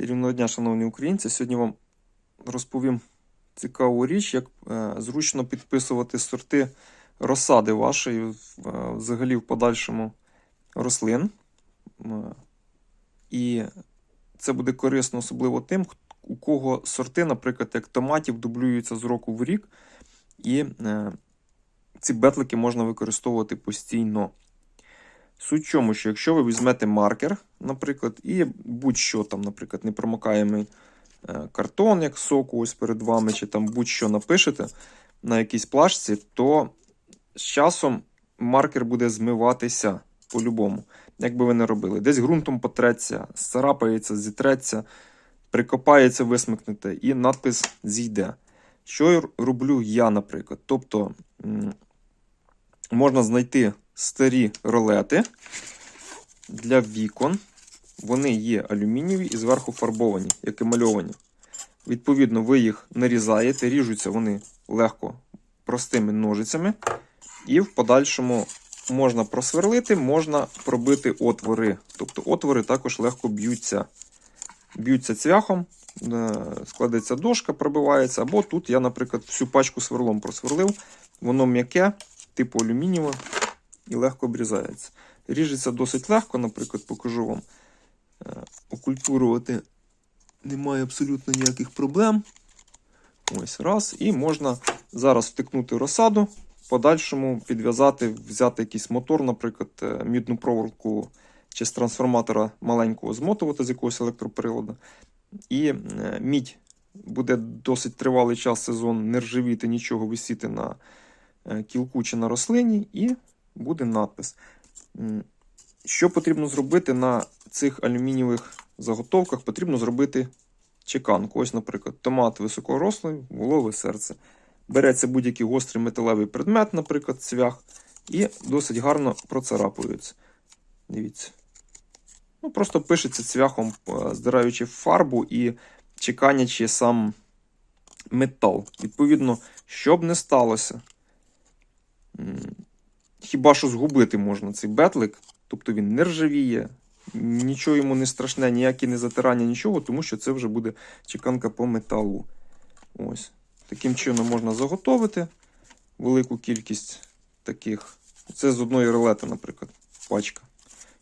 Чарівного дня, шановні українці. Сьогодні вам розповім цікаву річ, як е, зручно підписувати сорти розсади вашої, е, взагалі в подальшому рослин. Е, І це буде корисно особливо тим, у кого сорти, наприклад, як томатів, дублюються з року в рік, і ці бетлики можна використовувати постійно. Суть в чому, що якщо ви візьмете маркер, наприклад, і будь-що там, наприклад, непромокаємий е, картон, як соку, ось перед вами, чи там будь-що напишете на якійсь плашці, то з часом маркер буде змиватися по-любому, як би ви не робили. Десь ґрунтом потреться, сцарапається, зітреться, прикопається, висмикнете, і надпис зійде. Що роблю я, наприклад? Тобто можна знайти старі ролети для вікон. Вони є алюмінієві і зверху фарбовані, як емальовані. Відповідно, ви їх нарізаєте, ріжуться вони легко простими ножицями. І в подальшому можна просверлити, можна пробити отвори. Тобто отвори також легко б'ються. Б'ються цвяхом, е, складеться дошка, пробивається. Або тут я, наприклад, всю пачку сверлом просверлив. Воно м'яке, типу алюмінієве і легко обрізається. Ріжеться досить легко, наприклад, покажу вам. Е, Окультурувати немає абсолютно ніяких проблем. Ось раз. І можна зараз втикнути розсаду, подальшому підв'язати, взяти якийсь мотор, наприклад, е, мідну проволоку чи з трансформатора маленького змотувати з якогось електроприладу. І е, мідь буде досить тривалий час сезон не ржавіти, нічого висіти на е, кілку чи на рослині, і буде надпис. Що потрібно зробити на цих алюмінієвих заготовках? Потрібно зробити чеканку. Ось, наприклад, томат високорослий, волове серце. Береться будь-який гострий металевий предмет, наприклад, цвях, і досить гарно процарапується. Дивіться. Ну, просто пишеться цвяхом, е, здираючи фарбу і чеканячи сам метал. Відповідно, що б не сталося, хіба що згубити можна цей бетлик, тобто він не ржавіє, нічого йому не страшне, ніякі не затирання, нічого, тому що це вже буде чеканка по металу. Ось. Таким чином можна заготовити велику кількість таких. Це з одної рулети, наприклад, пачка.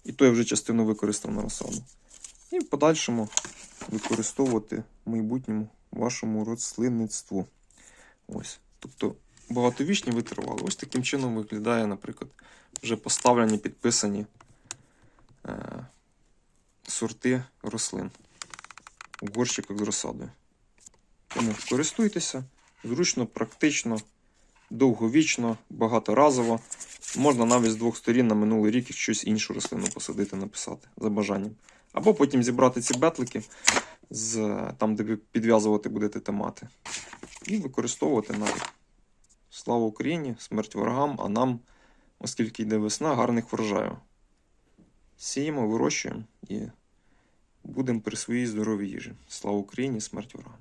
І то я вже частину використав на розсаду. І в подальшому використовувати в майбутньому вашому рослинництву. Ось. Тобто багатовічні витривали. Ось таким чином виглядає, наприклад, вже поставлені, підписані е, сорти рослин у горщиках з розсадою. Тому користуйтеся зручно, практично, довговічно, багаторазово. Можна навіть з двох сторін на минулий рік щось іншу рослину посадити, написати за бажанням. Або потім зібрати ці бетлики з, там, де підв'язувати будете томати. І використовувати навіть. Слава Україні, смерть ворогам, а нам, оскільки йде весна, гарних врожаю. Сіємо, вирощуємо і будемо при своїй здоровій їжі. Слава Україні, смерть ворогам.